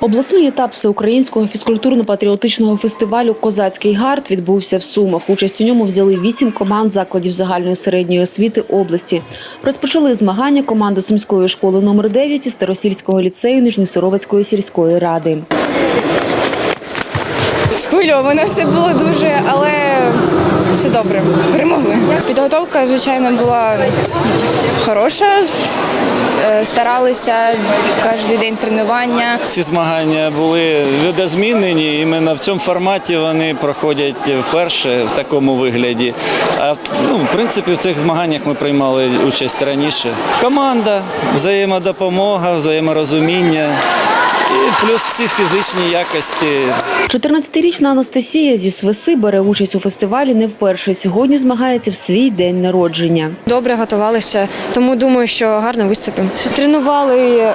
Обласний етап всеукраїнського фізкультурно-патріотичного фестивалю Козацький гард відбувся в Сумах. Участь у ньому взяли вісім команд закладів загальної середньої освіти області. Розпочали змагання команди сумської школи номер 9 і Старосільського ліцею Нижнісоровецької сільської ради. Схвильовано все було дуже, але все добре. Перемогли. Підготовка, звичайно, була хороша. Е, Старалися кожен день тренування. Ці змагання були видозмінені. Іменно в цьому форматі вони проходять вперше в такому вигляді. А ну, в принципі, в цих змаганнях ми приймали участь раніше. Команда, взаємодопомога, взаєморозуміння. І плюс всі фізичні якості 14-річна Анастасія зі Свиси бере участь у фестивалі не вперше. Сьогодні змагається в свій день народження. Добре готувалися, тому думаю, що гарно виступимо. Тренували е,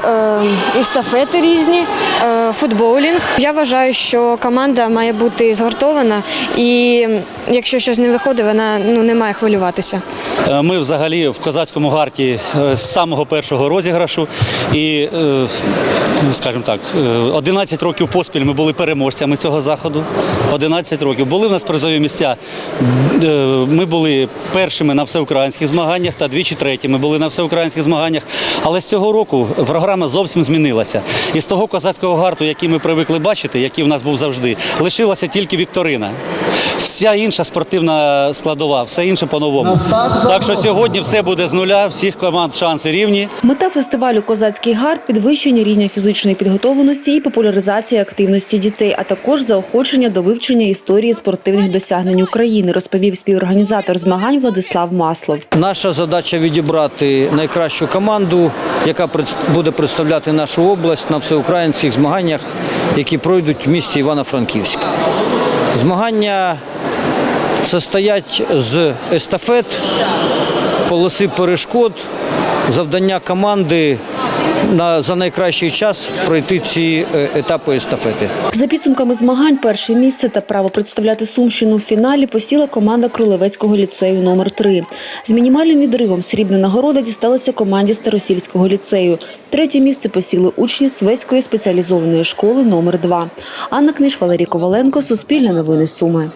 естафети різні, е, футболінг. Я вважаю, що команда має бути згуртована, і якщо щось не виходить, вона ну не має хвилюватися. Е, Ми взагалі в козацькому гарті е, з самого першого розіграшу. І, е, скажімо так, 11 років поспіль ми були переможцями цього заходу. 11 років. Були в нас призові місця. Е, Ми були першими на всеукраїнських змаганнях та двічі третіми були на всеукраїнських змаганнях. Але з цього року програма зовсім змінилася. І з того козацького гарту, який ми привикли бачити, який в нас був завжди, лишилася тільки вікторина. Вся інша спортивна складова, все інше по-новому. Так що сьогодні все буде з нуля, всіх команд шанси рівні. Мета фестивалю Козацький гард підвищення рівня фізичної підготовленості і популяризація активності дітей, а також заохочення до вивчення історії спортивних досягнень України, розповів співорганізатор змагань Владислав Маслов. Наша задача відібрати найкращу команду, яка буде представляти нашу область на всеукраїнських змаганнях, які пройдуть в місті Івано-Франківськ. Змагання состоять з естафет, полоси перешкод, завдання команди на, за найкращий час пройти ці е, етапи естафети. За підсумками змагань, перше місце та право представляти Сумщину в фіналі посіла команда Кролевецького ліцею номер 3 З мінімальним відривом срібна нагорода дісталася команді Старосільського ліцею. Третє місце посіли учні Свеської спеціалізованої школи номер 2 Анна Книж, Валерій Коваленко, Суспільне новини Суми.